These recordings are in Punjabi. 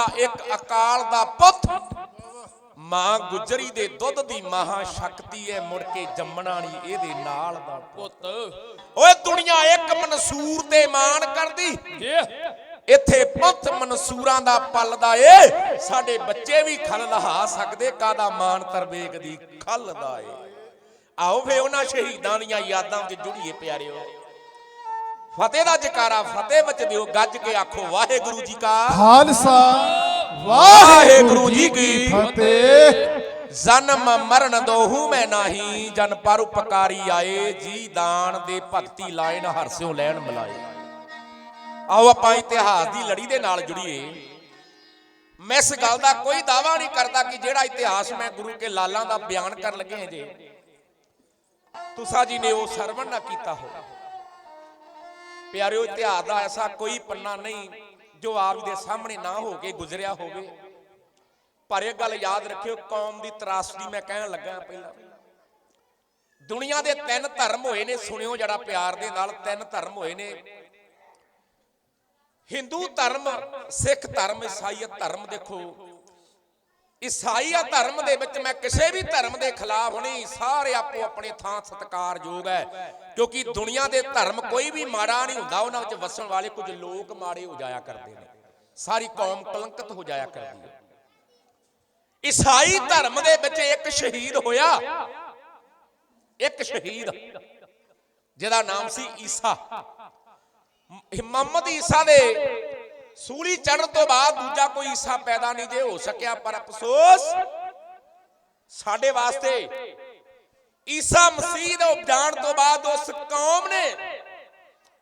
ਦਾ ਇੱਕ ਅਕਾਲ ਦਾ ਪੁੱਤ। ਮਾਂ ਗੁਜਰੀ ਦੇ ਦੁੱਧ ਦੀ ਮਹਾ ਸ਼ਕਤੀ ਹੈ, ਮੁੜ ਕੇ ਜੰਮਣਾ ਨਹੀਂ ਇਹਦੇ ਨਾਲ ਦਾ ਪੁੱਤ। ਓਏ, ਦੁਨੀਆ ਇੱਕ ਮਨਸੂਰ ਤੇ ਮਾਣ ਕਰਦੀ। ਇੱਥੇ ਪੁੱਤ ਮਨਸੂਰਾਂ ਦਾ ਪਲਦਾ ਏ। ਸਾਡੇ ਬੱਚੇ ਵੀ ਖਲ ਲਹਾ ਸਕਦੇ ਕਾਦਾ ਮਾਨ ਤਰਵੇਕ ਦੀ ਖਲ ਦਾ ਏ। ਆਓ ਫੇ ਉਹਨਾਂ ਸ਼ਹੀਦਾਂ ਦੀਆਂ ਯਾਦਾਂ ਵਿੱਚ ਜੁੜੀਏ ਪਿਆਰਿਓ। ਫਤਿਹ ਦਾ ਜਕਾਰਾ ਫਤਿਹ ਵਿੱਚ ਦਿਓ ਗੱਜ ਕੇ ਆਖੋ ਵਾਹਿਗੁਰੂ ਜੀ ਕਾ ਖਾਲਸਾ। ਵਾਹਿਗੁਰੂ ਜੀ ਕੀ ਫਤਿਹ। ਜਨਮ ਮਰਨ ਦੋਹੂ ਮੈਂ ਨਾਹੀ ਜਨ ਪਰ ਉਪਕਾਰੀ ਆਏ ਜੀ ਦਾਨ ਦੇ ਭਗਤੀ ਲਾਇਨ ਹਰਸਿਓ ਲੈਣ ਮਿਲਾਏ। ਆਓ ਆਪਾਂ ਇਤਿਹਾਸ ਦੀ ਲੜੀ ਦੇ ਨਾਲ ਜੁੜੀਏ। ਮੈਂ ਇਸ ਗੱਲ ਦਾ ਕੋਈ ਦਾਵਾ ਨਹੀਂ ਕਰਦਾ ਕਿ ਜਿਹੜਾ ਇਤਿਹਾਸ ਮੈਂ ਗੁਰੂ ਕੇ ਲਾਲਾਂ ਦਾ ਬਿਆਨ ਕਰਨ ਲੱਗੇ ਹਾਂ ਜੇ। ਤੁਸਾਂ ਜੀ ਨੇ ਉਹ ਸਰਵਣ ਨਾ ਕੀਤਾ ਹੋ ਪਿਆਰਿਓ ਇਤਿਹਾਸ ਦਾ ਐਸਾ ਕੋਈ ਪੰਨਾ ਨਹੀਂ ਜੋ ਆਪ ਦੇ ਸਾਹਮਣੇ ਨਾ ਹੋ ਕੇ ਗੁਜ਼ਰਿਆ ਹੋਵੇ। ਪਰ ਇਹ ਗੱਲ ਯਾਦ ਰੱਖਿਓ, ਕੌਮ ਦੀ ਤਰਾਸਦੀ ਮੈਂ ਕਹਿਣ ਲੱਗਾ ਪਹਿਲਾਂ। ਦੁਨੀਆ ਦੇ ਤਿੰਨ ਧਰਮ ਹੋਏ ਨੇ, ਸੁਣਿਓ ਜਿਹੜਾ ਪਿਆਰ ਦੇ ਨਾਲ, ਤਿੰਨ ਧਰਮ ਹੋਏ ਨੇ। ਹਿੰਦੂ ਧਰਮ, ਸਿੱਖ ਧਰਮ, ਈਸਾਈ ਧਰਮ ਦੇਖੋ। ਈਸਾਈਆ ਧਰਮ ਦੇ ਵਿੱਚ ਮੈਂ ਕਿਸੇ ਵੀ ਧਰਮ ਦੇ ਖਿਲਾਫ ਨਹੀਂ, ਸਾਰੇ ਆਪੋ ਆਪਣੇ ਥਾਂ ਸਤਿਕਾਰਯੋਗ ਹੈ। ਕਿਉਂਕਿ ਦੁਨੀਆ ਦੇ ਧਰਮ ਕੋਈ ਵੀ ਮਾੜਾ ਨਹੀਂ ਹੁੰਦਾ, ਉਹਨਾਂ ਵਿੱਚ ਵਸਣ ਵਾਲੇ ਕੁਝ ਲੋਕ ਮਾੜੇ ਹੋ ਜਾਇਆ ਕਰਦੇ ਨੇ। ਸਾਰੀ ਕੌਮ ਕਲੰਕਿਤ ਹੋ ਜਾਇਆ ਕਰਦੀ ਹੈ। ਈਸਾਈ ਧਰਮ ਦੇ ਵਿੱਚ ਇੱਕ ਸ਼ਹੀਦ ਹੋਇਆ। ਇੱਕ ਸ਼ਹੀਦ, ਜਿਹਦਾ ਨਾਮ ਸੀ ਈਸਾ। ਮ- ਮੁਹੰਮਦ ਈਸਾ ਦੇ ਸੂਲੀ ਚੜ੍ਹਨ ਤੋਂ ਬਾਅਦ ਦੂਜਾ ਕੋਈ ਈਸਾ ਪੈਦਾ ਨਹੀਂ ਜੇ ਹੋ ਸਕਿਆ, ਪਰ ਅਫਸੋਸ ਸਾਡੇ ਵਾਸਤੇ ਈਸਾ ਮਸੀਹ ਦੇ ਉਪਜਾਣ ਤੋਂ ਬਾਅਦ ਉਸ ਕੌਮ ਨੇ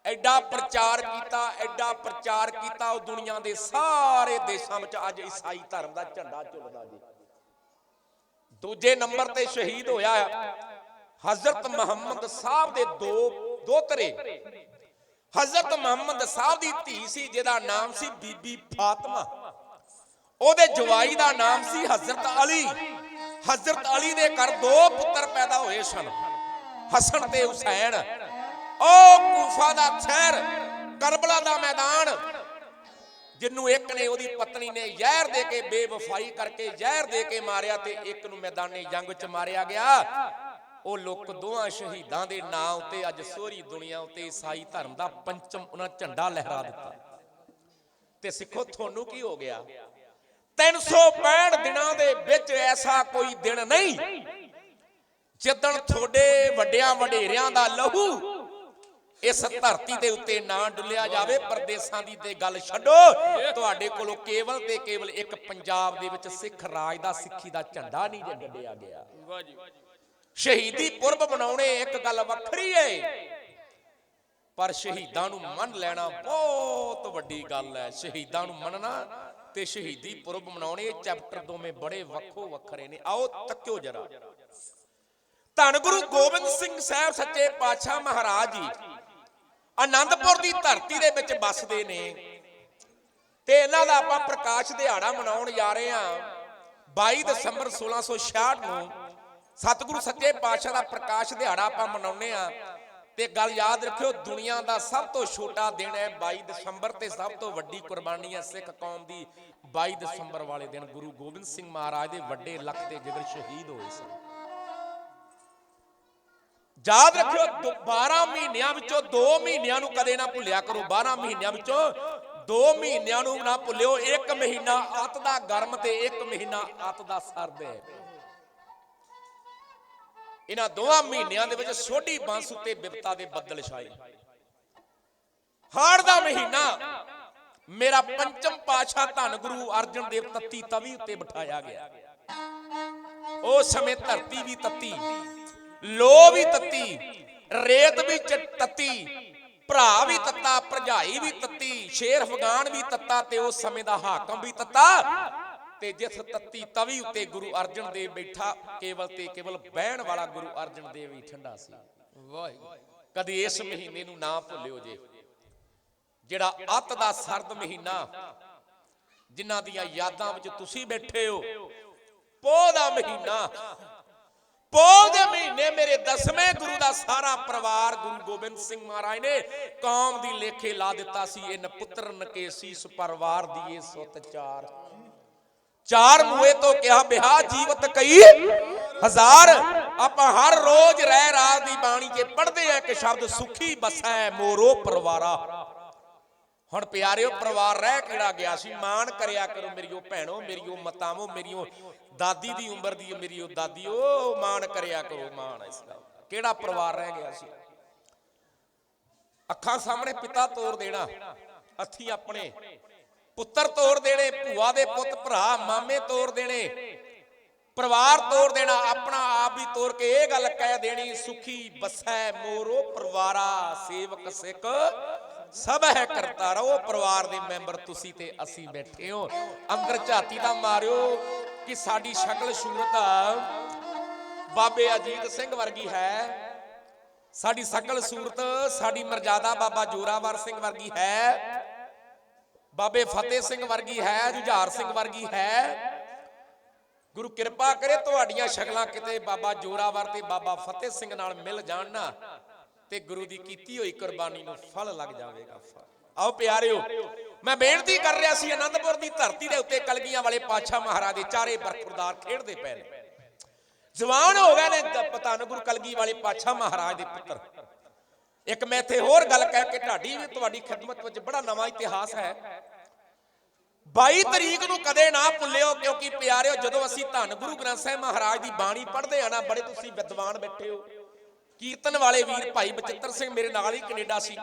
ਐਡਾ ਪ੍ਰਚਾਰ ਕੀਤਾ, ਐਡਾ ਪ੍ਰਚਾਰ ਕੀਤਾ, ਉਹ ਦੁਨੀਆ ਦੇ ਸਾਰੇ ਦੇਸ਼ਾਂ ਵਿੱਚ ਅੱਜ ਈਸਾਈ ਧਰਮ ਦਾ ਝੰਡਾ ਝੁਲਦਾ ਜੀ। ਦੂਜੇ ਨੰਬਰ ਤੇ ਸ਼ਹੀਦ ਹੋਇਆ ਹਜ਼ਰਤ ਮੁਹੰਮਦ ਸਾਹਿਬ ਦੇ ਦੋ ਦੋਤਰੇ ਹਜ਼ਰਤ ਮੁਹੰਮਦ ਸਾਹਿਬ ਦੀ ਧੀ ਸੀ, ਜਿਹਦਾ ਨਾਮ ਸੀ ਬੀਬੀ ਫਾਤਮਾ। ਉਹਦੇ ਜਵਾਈ ਦਾ ਨਾਮ ਸੀ ਹਜ਼ਰਤ ਅਲੀ। ਹਜ਼ਰਤ ਅਲੀ ਦੇ ਘਰ ਦੋ ਪੁੱਤਰ ਪੈਦਾ ਹੋਏ ਸਨ, ਹਸਨ ਤੇ ਹੁਸੈਨ। ਉਹ ਕੂਫਾ ਦਾ ਸ਼ਹਿਰ ਕਰਬਲਾ ਦਾ ਮੈਦਾਨ, ਜਿੰਨੂੰ ਇੱਕ ਨੇ ਉਹਦੀ ਪਤਨੀ ਨੇ ਜ਼ਹਿਰ ਦੇ ਕੇ ਬੇਵਫਾਈ ਕਰਕੇ ਜ਼ਹਿਰ ਦੇ ਕੇ ਮਾਰਿਆ ਤੇ ਇੱਕ ਨੂੰ ਮੈਦਾਨੇ ਜੰਗ 'ਚ ਮਾਰਿਆ ਗਿਆ। ਉਹ ਲੋਕ ਦੋਹਾਂ ਸ਼ਹੀਦਾਂ ਦੇ ਨਾਂ ਉੱਤੇ ਅੱਜ ਸੋਹਰੀ ਦੁਨੀਆ ਉੱਤੇ ਈਸਾਈ ਧਰਮ ਦਾ ਪੰਚਮ ਉਹਨਾਂ ਝੰਡਾ ਲਹਿਰਾ ਦਿੱਤਾ। ਤੇ ਸਿੱਖੋ, ਤੁਹਾਨੂੰ ਕੀ ਹੋ ਗਿਆ? 365 ਦਿਨਾਂ ਦੇ ਵਿੱਚ ਐਸਾ ਕੋਈ ਦਿਨ ਨਹੀਂ ਜਿੱਦਣ ਤੁਹਾਡੇ ਵੱਡਿਆਂ ਵਡੇਰਿਆਂ ਦਾ ਲਹੂ ਇਸ ਧਰਤੀ ਦੇ ਉੱਤੇ ਨਾ ਡੁੱਲਿਆ ਜਾਵੇ, ਪਰਦੇਸਾਂ ਦੀ ਤੇ ਗੱਲ ਛੱਡੋ। ਤੁਹਾਡੇ ਕੋਲੋਂ ਕੇਵਲ ਤੇ ਕੇਵਲ ਇੱਕ ਪੰਜਾਬ ਦੇ ਵਿੱਚ ਸਿੱਖ ਰਾਜ ਦਾ ਸਿੱਖੀ ਦਾ ਝੰਡਾ ਨਹੀਂ ਜੇ ਗੱਡਿਆ ਗਿਆ। ਸ਼ਹੀਦੀ ਪੁਰਬ ਮਨਾਉਣੇ ਇੱਕ ਗੱਲ ਵੱਖਰੀ ਏ। ਪਰ ਸ਼ਹੀਦਾਂ ਨੂੰ ਮੰਨ ਲੈਣਾ ਬਹੁਤ ਵੱਡੀ ਗੱਲ ਹੈ ਸ਼ਹੀਦਾਂ ਨੂੰ ਮੰਨਣਾ ਤੇ ਸ਼ਹੀਦੀ ਪੁਰਬ ਮਨਾਉਣੇ ਇਹ ਚੈਪਟਰ ਦੋਵੇਂ ਬੜੇ ਵੱਖੋ ਵੱਖਰੇ ਨੇ। ਆਓ ਤੱਕਿਓ ਜਰਾ। ਧੰਨ ਗੁਰੂ ਗੋਬਿੰਦ ਸਿੰਘ ਸਾਹਿਬ ਸੱਚੇ ਪਾਤਸ਼ਾਹ ਮਹਾਰਾਜ ਜੀ, ਆਨੰਦਪੁਰ ਦੀ ਧਰਤੀ ਦੇ ਵਿੱਚ ਵੱਸਦੇ ਨੇ ਤੇ ਇਹਨਾਂ ਦਾ ਆਪਾਂ ਪ੍ਰਕਾਸ਼ ਦਿਹਾੜਾ ਮਨਾਉਣ ਜਾ ਰਹੇ ਹਾਂ 22 ਦਸੰਬਰ 1666 ਨੂੰ। ਸਤਿਗੁਰੂ ਸੱਚੇ ਪਾਤਸ਼ਾਹ ਦਾ ਪ੍ਰਕਾਸ਼ ਦਿਹਾੜਾ ਆਪਾਂ ਮਨਾਉਂਦੇ ਆ ਤੇ ਗੱਲ ਯਾਦ ਰੱਖਿਓ, ਦੁਨੀਆ ਦਾ ਸਭ ਤੋਂ ਛੋਟਾ ਦਿਨ ਹੈ 22 ਦਸੰਬਰ ਤੇ ਸਭ ਤੋਂ ਵੱਡੀ ਕੁਰਬਾਨੀ ਹੈ ਸਿੱਖ ਕੌਮ ਦੀ 22 ਦਸੰਬਰ ਵਾਲੇ ਦਿਨ। ਗੁਰੂ ਗੋਬਿੰਦ ਸਿੰਘ ਮਹਾਰਾਜ ਦੇ ਵੱਡੇ ਲੱਖ ਦੇ ਜਿਗਰ ਸ਼ਹੀਦ ਹੋਏ ਸਨ। ਯਾਦ ਰੱਖਿਓ, ਦੋ- 12 ਮਹੀਨਿਆਂ ਵਿੱਚੋਂ 2 ਮਹੀਨਿਆਂ ਨੂੰ ਕਦੇ ਨਾ ਭੁੱਲਿਆ ਕਰੋ। 12 ਮਹੀਨਿਆਂ ਵਿੱਚੋਂ 2 ਮਹੀਨਿਆਂ ਨੂੰ ਨਾ ਭੁੱਲਿਓ। ਇੱਕ ਮਹੀਨਾ ਅੱਤ ਦਾ ਗਰਮ ਤੇ ਇੱਕ ਮਹੀਨਾ ਅੱਤ ਦਾ ਸਰਦ ਹੈ। ਇਹਨਾਂ ਦੋਵਾਂ ਮਹੀਨਿਆਂ ਦੇ ਵਿੱਚ ਸੋਢੀ ਬੰਸ ਉੱਤੇ ਬਿਪਤਾ ਦੇ ਬੱਦਲ ਛਾਏ। ਹਾੜ ਦਾ ਮਹੀਨਾ ਮੇਰਾ ਪੰਚਮ ਪਾਸ਼ਾ ਧੰਨ ਗੁਰੂ ਅਰਜਨ ਦੇਵ ਤੱਤੀ ਤਵੀ ਉੱਤੇ ਬਿਠਾਇਆ ਗਿਆ। ਉਹ ਸਮੇਂ ਧਰਤੀ ਵੀ ਤੱਤੀ ਲੋ ਵੀ ਤੱਤੀ, ਰੇਤ ਵੀ ਤੱਤੀ, ਭਰਾ ਵੀ ਤੱਤਾ, ਭਰਜਾਈ ਵੀ ਤੱਤੀ, ਸ਼ੇਰ ਅਫਗਾਨ ਵੀ ਤੱਤਾ ਤੇ ਉਸ ਸਮੇਂ ਦਾ ਹਾਕਮ ਵੀ ਤੱਤਾ। ਤੇ ਜਿਸ ਤੱਤੀ ਤਵੀ ਉੱਤੇ ਗੁਰੂ ਅਰਜਨ ਦੇਵ ਬੈਠਾ, ਕੇਵਲ ਤੇ ਕੇਵਲ ਬਹਿਣ ਵਾਲਾ ਗੁਰੂ ਅਰਜਨ ਦੇਵ ਹੀ ਠੰਡਾ ਸੀ। ਵਾਹਿਗੁਰੂ ਕਦੀ ਇਸ ਮਹੀਨੇ ਨੂੰ ਨਾ ਭੁੱਲਿਓ ਜੇ। ਜਿਹੜਾ ਅੱਤ ਦਾ ਸਰਦ ਮਹੀਨਾ, ਜਿਨ੍ਹਾਂ ਦੀਆਂ ਯਾਦਾਂ ਵਿੱਚ ਤੁਸੀਂ ਬੈਠੇ ਹੋ, ਪੋਹ ਦਾ ਮਹੀਨਾ, ਪੋਹ ਦੇ ਮਹੀਨੇ ਮੇਰੇ ਦਸਵੇਂ ਗੁਰੂ ਦਾ ਸਾਰਾ ਪਰਿਵਾਰ ਗੁਰੂ ਗੋਬਿੰਦ ਸਿੰਘ ਮਹਾਰਾਜ ਨੇ ਕੌਮ ਦੀ ਲੇਖੇ ਲਾ ਦਿੱਤਾ ਸੀ ਇਹ ਨਪੁੱਤਰ ਨਕੇਸ਼ੀਸ ਪਰਿਵਾਰ ਦੀ ਇਹ ਸੁੱਤ ਚਾਰ। ਚਾਰ ਮੂਏ ਤੋਂ ਕਿਹਾ ਬਿਹਾ ਜੀਵਤ ਕਈ ਹਜ਼ਾਰ। ਆਪਾਂ ਹਰ ਰੋਜ਼ ਰਹਿ ਰਾਤ ਦੀ ਬਾਣੀ 'ਚ ਪੜ੍ਹਦੇ ਆ ਇੱਕ ਸ਼ਬਦ ਸੁਖੀ ਬਸੈ ਮੋਰੋ ਪਰਿਵਾਰਾ। ਹੁਣ ਪਿਆਰਿਓ, ਪਰਿਵਾਰ ਰਹਿ ਕਿਹੜਾ ਗਿਆ ਸੀ? ਮਾਣ ਕਰਿਆ ਕਰੋ ਮੇਰੀਓ ਭੈਣੋ ਮੇਰੀਓ ਮਤਾਵੋ ਮੇਰੀਓ ਦਾਦੀ ਦੀ ਉਮਰ ਦੀ ਮੇਰੀਓ ਦਾਦੀਓ ਮਾਣ ਕਰਿਆ ਕਰੋ, ਮਾਣ ਇਸ ਦਾ। ਕਿਹੜਾ ਪਰਿਵਾਰ ਰਹਿ ਗਿਆ ਸੀ? ਅੱਖਾਂ ਸਾਹਮਣੇ ਪਿਤਾ ਤੋਰ ਦੇਣਾ, ਹੱਥੀ ਆਪਣੇ। ਪੁੱਤਰ ਤੋਰ ਦੇਣੇ, ਭੂਆ ਦੇ ਪੁੱਤ ਭਰਾ, ਮਾਮੇ ਤੋਰ ਦੇਣੇ, ਪਰਿਵਾਰ ਤੋੜ ਦੇਣਾ, ਆਪਣਾ ਆਪ ਵੀ ਤੋੜ ਕੇ ਇਹ ਗੱਲ ਕਹਿ ਦੇਣੀ, ਸੁਖੀ ਬਸੈ ਮੋਰੋ ਪਰਿਵਾਰਾ, ਸੇਵਕ ਸਿੱਖ, ਸਭ ਹੈ ਕਰਤਾ ਰਹੋ, ਪਰਿਵਾਰ ਦੇ ਮੈਂਬਰ ਤੁਸੀਂ ਤੇ ਅਸੀਂ ਬੈਠੇ ਹੋ। ਅੰਦਰ ਝਾਤੀ ਦਾ ਮਾਰਿਓ ਕਿ ਸਾਡੀ ਸ਼ਕਲ ਸੂਰਤ ਬਾਬੇ ਅਜੀਤ ਸਿੰਘ ਵਰਗੀ ਹੈ। ਸਾਡੀ ਸ਼ਕਲ ਸੂਰਤ, ਸਾਡੀ ਮਰਜ਼ਾਦਾ ਬਾਬਾ ਜੋਰਾਵਰ ਸਿੰਘ ਵਰਗੀ ਹੈ। ਬਾਬੇ ਫਤਿਹ ਸਿੰਘ ਵਰਗੀ ਹੈ, ਜੁਝਾਰ ਸਿੰਘ ਵਰਗੀ ਹੈ। ਗੁਰੂ ਕਿਰਪਾ ਕਰੇ ਤੁਹਾਡੀਆਂ ਸ਼ਕਲਾਂ ਕਿਤੇ ਬਾਬਾ ਜੋਰਾਵਰ ਤੇ ਬਾਬਾ ਫਤਿਹ ਸਿੰਘ ਨਾਲ ਮਿਲ ਜਾਣ ਨਾ ਤੇ ਗੁਰੂ ਦੀ ਕੀਤੀ ਹੋਈ ਕੁਰਬਾਨੀ ਨੂੰ ਫਲ ਲੱਗ ਜਾਵੇਗਾ, ਫਲ। ਆਓ ਪਿਆਰਿਓ, ਮੈਂ ਬੇਨਤੀ ਕਰ ਰਿਹਾ ਸੀ, ਅਨੰਦਪੁਰ ਦੀ ਧਰਤੀ ਦੇ ਉੱਤੇ ਕਲਗੀਆਂ ਵਾਲੇ ਪਾਤਸ਼ਾਹ ਮਹਾਰਾਜ ਦੇ ਚਾਰੇ ਬਰਖੁਰਦਾਰ ਖੇਡਦੇ ਪਏ ਨੇ। ਜਵਾਨ ਹੋ ਗਏ ਨੇ, ਦ- ਧੰਨ ਗੁਰੂ ਕਲਗੀ ਵਾਲੇ ਪਾਤਸ਼ਾਹ ਮਹਾਰਾਜ ਦੇ ਪੁੱਤਰ। ਇੱਕ ਮੈਂ ਇੱਥੇ ਹੋਰ ਗੱਲ ਕਹਿ ਕੇ ਢਾਡੀ ਵੀ ਤੁਹਾਡੀ ਖਿਦਮਤ ਵਿੱਚ ਬੜਾ ਨਵਾਂ ਇਤਿਹਾਸ ਹੈ। 22 ਤਰੀਕ ਨੂੰ ਕਦੇ ਨਾ ਭੁੱਲਿਓ, ਕਿਉਂਕਿ ਪਿਆਰਿਓ, ਜਦੋਂ ਅਸੀਂ ਧੰਨ ਗੁਰੂ ਗ੍ਰੰਥ ਸਾਹਿਬ ਮਹਾਰਾਜ ਦੀ ਬਾਣੀ ਪੜ੍ਹਦੇ ਆ ਨਾ, ਬੜੇ ਤੁਸੀਂ ਵਿਦਵਾਨ ਬੈਠੇ ਹੋ। ਕੀਰਤਨ ਵਾਲੇ ਵੀਰ ਭਾਈ ਬਚਿੱਤਰ ਸਿੰਘ ਮੇਰੇ ਨਾਲ ਹੀ ਕੈਨੇਡਾ ਸੀ।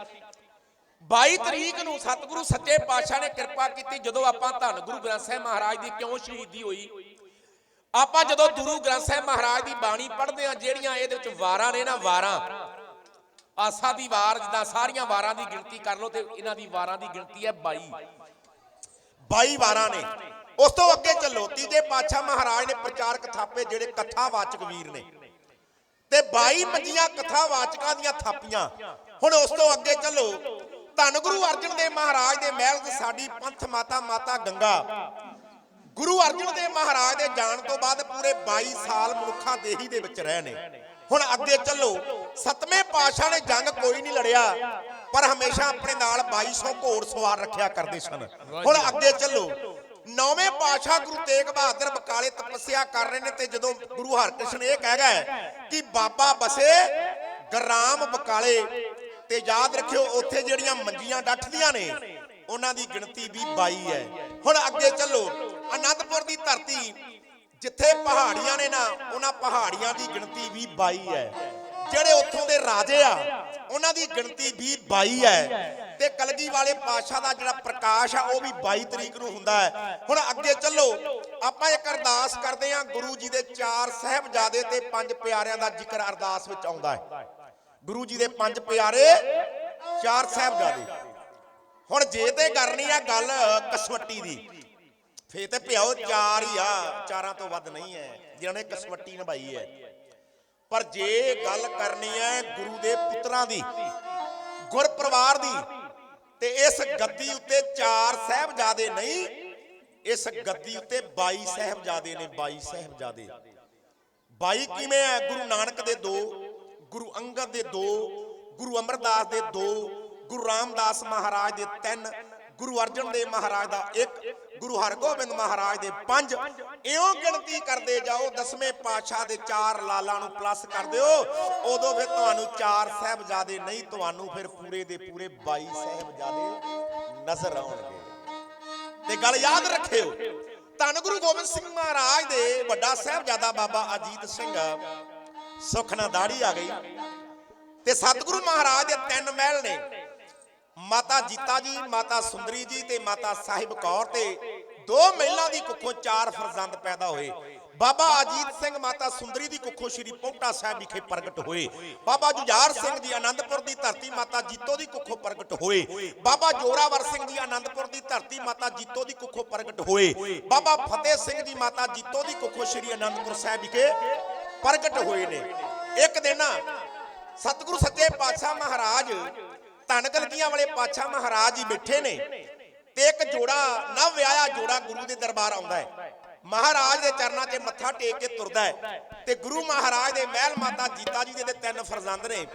22 ਤਰੀਕ ਨੂੰ ਸਤਿਗੁਰੂ ਸੱਚੇ ਪਾਤਸ਼ਾਹ ਨੇ ਕਿਰਪਾ ਕੀਤੀ, ਜਦੋਂ ਆਪਾਂ ਧੰਨ ਗੁਰੂ ਗ੍ਰੰਥ ਸਾਹਿਬ ਮਹਾਰਾਜ ਦੀ ਕਿਉਂ ਸ਼ਹੀਦੀ ਹੋਈ। ਆਪਾਂ ਜਦੋਂ ਗੁਰੂ ਗ੍ਰੰਥ ਸਾਹਿਬ ਮਹਾਰਾਜ ਦੀ ਬਾਣੀ ਪੜ੍ਹਦੇ ਆ, ਜਿਹੜੀਆਂ ਇਹਦੇ ਵਿੱਚ ਵਾਰਾਂ ਨੇ ਨਾ, ਵਾਰਾਂ। ਆਸਾ ਦੀ ਵਾਰ ਜਿੱਦਾਂ ਸਾਰੀਆਂ ਵਾਰਾਂ ਦੀ ਗਿਣਤੀ ਕਰ ਲਓ ਤੇ ਇਹਨਾਂ ਦੀ ਵਾਰਾਂ ਦੀ ਗਿਣਤੀ ਹੈ 22 22 ਵਾਰਾਂ ਨੇ। ਉਸ ਤੋਂ ਅੱਗੇ ਚੱਲੋ, ਤੀਜੇ ਪਾਤਸ਼ਾਹ ਮਹਾਰਾਜ ਨੇ ਪ੍ਰਚਾਰਕ ਥਾਪੇ ਜਿਹੜੇ ਕਥਾਵਾਚਕ ਵੀਰ ਨੇ। ਤੇ 22 ਮੰਜੀਆਂ ਕਥਾਵਾਚਕਾਂ ਦੀਆਂ ਥਾਪੀਆਂ। ਹੁਣ ਉਸ ਤੋਂ ਅੱਗੇ ਚੱਲੋ, ਧੰਨ ਗੁਰੂ ਅਰਜਨ ਦੇਵ ਮਹਾਰਾਜ ਦੇ ਮਹਿਲ 'ਚ ਸਾਡੀ ਪੰਥ ਮਾਤਾ ਮਾਤਾ ਗੰਗਾ। ਗੁਰੂ ਅਰਜਨ ਦੇਵ ਮਹਾਰਾਜ ਦੇ ਜਾਣ ਤੋਂ ਬਾਅਦ ਪੂਰੇ 22 ਸਾਲ ਮਨੁੱਖਾਂ ਦੇਹੀ ਦੇ ਵਿੱਚ ਰਹੇ ਨੇ। ਹੁਣ ਅੱਗੇ ਚੱਲੋ। ਸਤਵੇਂ ਪਾਤਸ਼ਾਹ ਨੇ ਜੰਗ ਕੋਈ ਨਹੀਂ ਲੜਿਆ, ਪਰ ਹਮੇਸ਼ਾ ਆਪਣੇ ਨਾਲ 2200 ਘੋੜ ਸਵਾਰ ਰੱਖਿਆ ਕਰਦੇ ਸਨ। ਹੁਣ ਅੱਗੇ ਚੱਲੋ। ਨੌਵੇਂ ਪਾਤਸ਼ਾਹ ਗੁਰੂ ਤੇਗ ਬਹਾਦਰ ਬਕਾਲੇ ਤਪੱਸਿਆ ਕਰ ਰਹੇ ਨੇ ਤੇ ਜਦੋਂ ਗੁਰੂ ਹਰਕ੍ਰਿਸ਼ਨ ਇਹ ਕਹਿ ਗਏ ਕਿ ਬਾਬਾ ਬਸੇ ਗਰਾਮ ਬਕਾਲੇ, ਤੇ ਯਾਦ ਰੱਖਿਓ ਉੱਥੇ ਜਿਹੜੀਆਂ ਮੰਜੀਆਂ ਡੱਠਦੀਆਂ ਨੇ, ਉਹਨਾਂ ਦੀ ਗਿਣਤੀ ਵੀ 22 ਹੈ। ਹੁਣ ਅੱਗੇ ਚੱਲੋ। ਅਨੰਦਪੁਰ ਦੀ ਧਰਤੀ ਜਿੱਥੇ ਪਹਾੜੀਆਂ ਨੇ ਨਾ, ਉਹਨਾਂ ਪਹਾੜੀਆਂ ਦੀ ਗਿਣਤੀ ਵੀ 22 ਹੈ। ਜਿਹੜੇ ਉੱਥੋਂ ਦੇ ਰਾਜੇ ਆ, ਉਹਨਾਂ ਦੀ ਗਿਣਤੀ ਵੀ 22 ਹੈ। ਤੇ ਕਲਗੀ ਵਾਲੇ ਪਾਤਸ਼ਾਹ ਦਾ ਜਿਹੜਾ ਪ੍ਰਕਾਸ਼ ਆ, ਉਹ ਵੀ 22 ਤਰੀਕ ਨੂੰ ਹੁੰਦਾ ਹੈ। ਹੁਣ ਅੱਗੇ ਚੱਲੋ, ਆਪਾਂ ਇੱਕ ਅਰਦਾਸ ਕਰਦੇ ਹਾਂ, ਗੁਰੂ ਜੀ ਦੇ ਚਾਰ ਸਹਿਬਜ਼ਾਦੇ ਤੇ ਪੰਜ ਪਿਆਰਿਆਂ ਦਾ ਜ਼ਿਕਰ ਅਰਦਾਸ ਵਿੱਚ ਆਉਂਦਾ ਹੈ। ਗੁਰੂ ਜੀ ਦੇ ਪੰਜ ਪਿਆਰੇ, ਚਾਰ ਸਾਹਿਬਜ਼ਾਦੇ। ਹੁਣ ਜੇ ਤੇ ਕਰਨੀ ਆ ਗੱਲ ਕਸਵੱਟੀ ਦੀ। ਫੇਰ ਤੇ ਭਿਆਓ ਚਾਰ ਹੀ ਆ, ਚਾਰਾਂ ਤੋਂ ਵੱਧ ਨਹੀਂ ਹੈ, ਜਿਨ੍ਹਾਂ ਨੇ ਕਸਵੱਟੀ ਨਿਭਾਈ ਹੈ। ਪਰ ਜੇ ਗੱਲ ਕਰਨੀ ਹੈ ਗੁਰੂ ਦੇ ਪੁੱਤਰਾਂ ਦੀ ਗੁਰ ਪਰਿਵਾਰ ਦੀ, ਤੇ ਇਸ ਗੱਦੀ ਉੱਤੇ ਚਾਰ ਸਾਹਿਬਜ਼ਾਦੇ ਨਹੀਂ, ਇਸ ਗੱਦੀ ਉੱਤੇ 22 ਸਾਹਿਬਜ਼ਾਦੇ ਨੇ 22 ਸਾਹਿਬਜ਼ਾਦੇ। 22 ਕਿਵੇਂ ਹੈ? ਗੁਰੂ ਨਾਨਕ ਦੇ ਦੋ, ਗੁਰੂ ਅੰਗਦ ਦੇ ਦੋ, ਗੁਰੂ ਅਮਰਦਾਸ ਦੇ ਦੋ, ਗੁਰੂ ਰਾਮਦਾਸ ਮਹਾਰਾਜ ਦੇ ਤਿੰਨ ਗੁਰੂ ਅਰਜਨ ਦੇਵ ਮਹਾਰਾਜ ਦਾ ਇੱਕ ਗੁਰੂ ਹਰਗੋਬਿੰਦ ਮਹਾਰਾਜ ਦੇ ਪੰਜ। ਇਉਂ ਗਿਣਤੀ ਕਰਦੇ ਜਾਓ, ਦਸਵੇਂ ਪਾਤਸ਼ਾਹ ਦੇ ਚਾਰ ਲਾਲਾਂ ਨੂੰ ਪਲੱਸ ਕਰ ਦਿਓ। ਉਦੋਂ ਫਿਰ ਤੁਹਾਨੂੰ ਚਾਰ ਸਾਹਿਬਜ਼ਾਦੇ ਨਹੀਂ, ਤੁਹਾਨੂੰ ਫਿਰ ਪੂਰੇ ਦੇ ਪੂਰੇ 22 ਸਾਹਿਬਜ਼ਾਦੇ ਨਜ਼ਰ ਆਉਣਗੇ। ਤੇ ਗੱਲ ਯਾਦ ਰੱਖਿਓ, ਧੰਨ ਗੁਰੂ ਗੋਬਿੰਦ ਸਿੰਘ ਮਹਾਰਾਜ ਦੇ ਵੱਡਾ ਸਾਹਿਬਜ਼ਾਦਾ ਬਾਬਾ ਅਜੀਤ ਸਿੰਘ ਸੁਖਨਾ ਦਾੜੀ ਆ ਗਈ। ਤੇ ਸਤਿਗੁਰੂ ਮਹਾਰਾਜ ਦੇ ਤਿੰਨ ਮਹਿਲ ਨੇ। ਮਾਤਾ ਜੀਤਾ ਜੀ, ਮਾਤਾ ਸੁੰਦਰੀ ਜੀ ਤੇ ਮਾਤਾ ਸਾਹਿਬ ਕੌਰ ਤੇ ਦੋ ਮਹਿਲਾਂ ਦੀ ਕੁੱਖੋਂ ਚਾਰ ਫਰਜ਼ੰਦ ਪੈਦਾ ਹੋਏ। ਬਾਬਾ ਅਜੀਤ ਸਿੰਘ, ਮਾਤਾ ਸੁੰਦਰੀ ਦੀ ਕੁੱਖੋਂ ਸ੍ਰੀ ਪੌਂਟਾ ਸਾਹਿਬ ਵਿਖੇ ਪ੍ਰਗਟ ਹੋਏ। ਬਾਬਾ ਜੁਝਾਰ ਸਿੰਘ ਜੀ ਆਨੰਦਪੁਰ ਦੀ ਧਰਤੀ, ਮਾਤਾ ਜੀਤੋ ਦੀ ਕੁੱਖੋਂ ਪ੍ਰਗਟ ਹੋਏ। ਬਾਬਾ ਜੋਰਾਵਰ ਸਿੰਘ ਜੀ ਆਨੰਦਪੁਰ ਦੀ ਧਰਤੀ, ਮਾਤਾ ਜੀਤੋ ਦੀ ਕੁੱਖੋਂ ਪ੍ਰਗਟ ਹੋਏ। ਬਾਬਾ ਫਤਿਹ ਸਿੰਘ ਜੀ, ਮਾਤਾ ਜੀਤੋ ਦੀ ਕੁੱਖੋਂ ਸ੍ਰੀ ਆਨੰਦਪੁਰ ਸਾਹਿਬ ਵਿਖੇ ਪ੍ਰਗਟ ਹੋਏ ਨੇ। ਇੱਕ ਦਿਨ ਸਤਿਗੁਰੂ ਸੱਚੇ ਪਾਤਸ਼ਾਹ ਮਹਾਰਾਜ ਧੰਨ ਕਲਗੀਆਂ ਵਾਲੇ ਪਾਤਸ਼ਾਹ ਮਹਾਰਾਜ ਜੀ ਬੈਠੇ ਨੇ ਤੇ ਇੱਕ ਜੋੜਾ ਨਵ ਵਿਆਹਿਆ ਜੋੜਾ ਗੁਰੂ ਦੇ ਦਰਬਾਰ ਆਉਂਦਾ ਹੈ। ਮਹਾਰਾਜ ਦੇ ਚਰਨਾਂ 'ਚ ਮੱਥਾ ਟੇਕ ਕੇ ਤੁਰਦਾ ਹੈ ਤੇ ਗੁਰੂ ਮਹਾਰਾਜ ਦੇ ਮਹਿਲ ਮਾਤਾ ਜੀਤਾ ਜੀ ਦੇ ਤਿੰਨ ਫਰਜ਼ੰਦ ਨੇ,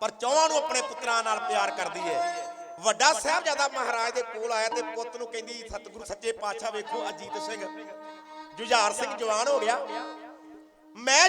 ਪਰ ਚੌਹਾਂ ਨੂੰ ਆਪਣੇ ਪੁੱਤਰਾਂ ਨਾਲ ਪਿਆਰ ਕਰਦੀ ਹੈ। ਵੱਡਾ ਸਾਹਿਬਜ਼ਾਦਾ ਮਹਾਰਾਜ ਦੇ ਕੋਲ ਆਇਆ ਤੇ ਪੁੱਤ ਨੂੰ ਕਹਿੰਦੀ, ਸਤਿਗੁਰੂ, ਸੱਚੇ ਪਾਤਸ਼ਾਹ ਵੇਖੋ, ਅਜੀਤ ਸਿੰਘ, ਜੁਝਾਰ ਸਿੰਘ ਜਵਾਨ ਹੋ ਗਿਆ। ਮੈਂ